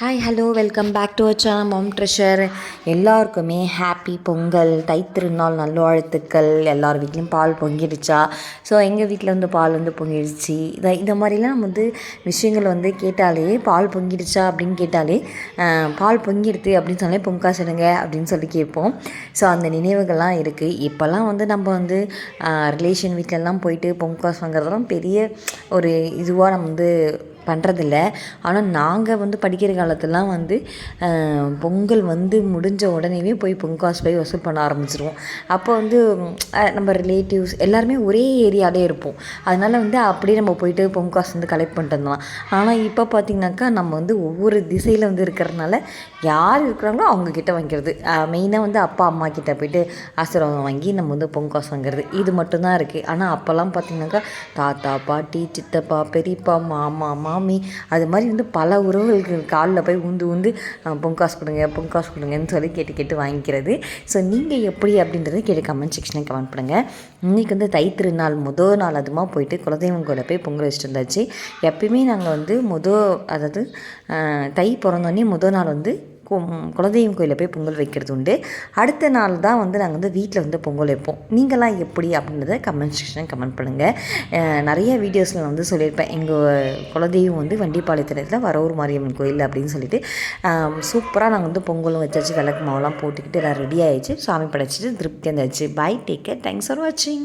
Hi hello welcome back to அச்சா channel treasure எல்லாருக்குமே happy Pongal தைத்திருநாள் நல்வாழ்த்துக்கள் எல்லார் வீட்லேயும் பால் பொங்கிடுச்சா? ஸோ எங்கள் வீட்டில் வந்து பால் வந்து பொங்கிடுச்சு. இதை இந்த மாதிரிலாம் வந்து விஷயங்கள் வந்து கேட்டாலே பால் பொங்கிடுச்சா அப்படின்னு கேட்டாலே பால் பொங்கிடுது அப்படின்னு சொன்னாலே பொங்காசிடுங்க அப்படின்னு சொல்லி கேட்போம். ஸோ அந்த நினைவுகள்லாம் இருக்குது இப்போல்லாம் வந்து நம்ம வந்து ரிலேஷன் வீட்டிலலாம் போயிட்டு பொங்காசு வாங்குறதெல்லாம் பெரிய ஒரு இதுவாக நம்ம வந்து பண்ணுறதில்ல ஆனால் நாங்கள் வந்து படிக்கிற காலத்துலலாம் வந்து பொங்கல் வந்து முடிஞ்ச உடனேவே போய் பொங்காசு போய் வசூல் பண்ண ஆரம்பிச்சிருவோம். அப்போ வந்து நம்ம ரிலேட்டிவ்ஸ் எல்லாருமே ஒரே ஏரியாலே இருப்போம். அதனால் வந்து அப்படியே நம்ம போயிட்டு பொங்காசு வந்து கலெக்ட் பண்ணிட்டு இருந்தோம் ஆனால் இப்போ பார்த்திங்கனாக்கா நம்ம வந்து ஒவ்வொரு திசையில் வந்து இருக்கிறனால யார் இருக்கிறாங்களோ அவங்கக்கிட்ட வாங்கிறது. வாங்கிக்கிறது மெயினாக வந்து அப்பா அம்மா கிட்ட போயிட்டு ஆசீர்வாதம் வாங்கி நம்ம வந்து பொங்காசு வாங்குறது. இது மட்டும்தான் இருக்குது ஆனால் அப்போல்லாம் பார்த்திங்கனாக்கா தாத்தா பாட்டி சித்தப்பா பெரியப்பா மாமா அம்மா மாமி அது மாதிரி வந்து பல உறவுகளுக்கு காலில் போய் உந்து உந்து பொங்காசு கொடுங்க பொங்காசு கொடுங்கன்னு சொல்லி கேட்டு கேட்டு வாங்கிக்கிறது. ஸோ நீங்கள் எப்படி அப்படின்றத கேட்டு கமெண்ட் செக்ஷனில் கமெண்ட் பண்ணுங்கள் இன்றைக்கி வந்து தை திருநாள் முதல் நாள் அதுமாக போயிட்டு குலதெய்வம் கோயிலில் போய் பொங்கல் வச்சுட்டு இருந்தாச்சு எப்பயுமே நாங்கள் வந்து முத அதாவது தை பிறந்தோடனே முதல் நாள் வந்து குலதெய்வம் கோயிலில் போய் பொங்கல் வைக்கிறது உண்டு. அடுத்த நாள் தான் வந்து நாங்கள் வந்து வீட்டில் வந்து பொங்கல் வைப்போம். நீங்களாம் எப்படி அப்படின்றத கமெண்ட் செக்ஷன் கமெண்ட் பண்ணுங்கள் நிறைய வீடியோஸில் நான் வந்து சொல்லியிருப்பேன். எங்கள் குலதெய்வம் வந்து வண்டிப்பாளையத்தில் வரவூர் மாரியம்மன் கோயில் அப்படின்னு சொல்லிட்டு. சூப்பராக நாங்கள் வந்து பொங்கலும் வச்சாச்சு விளக்கு மாவுலாம் போட்டுக்கிட்டு எல்லாம் ரெடி ஆகிடுச்சு சாமி படைச்சிட்டு திருப்தி வந்தாச்சு bye take care thanks for வாட்சிங்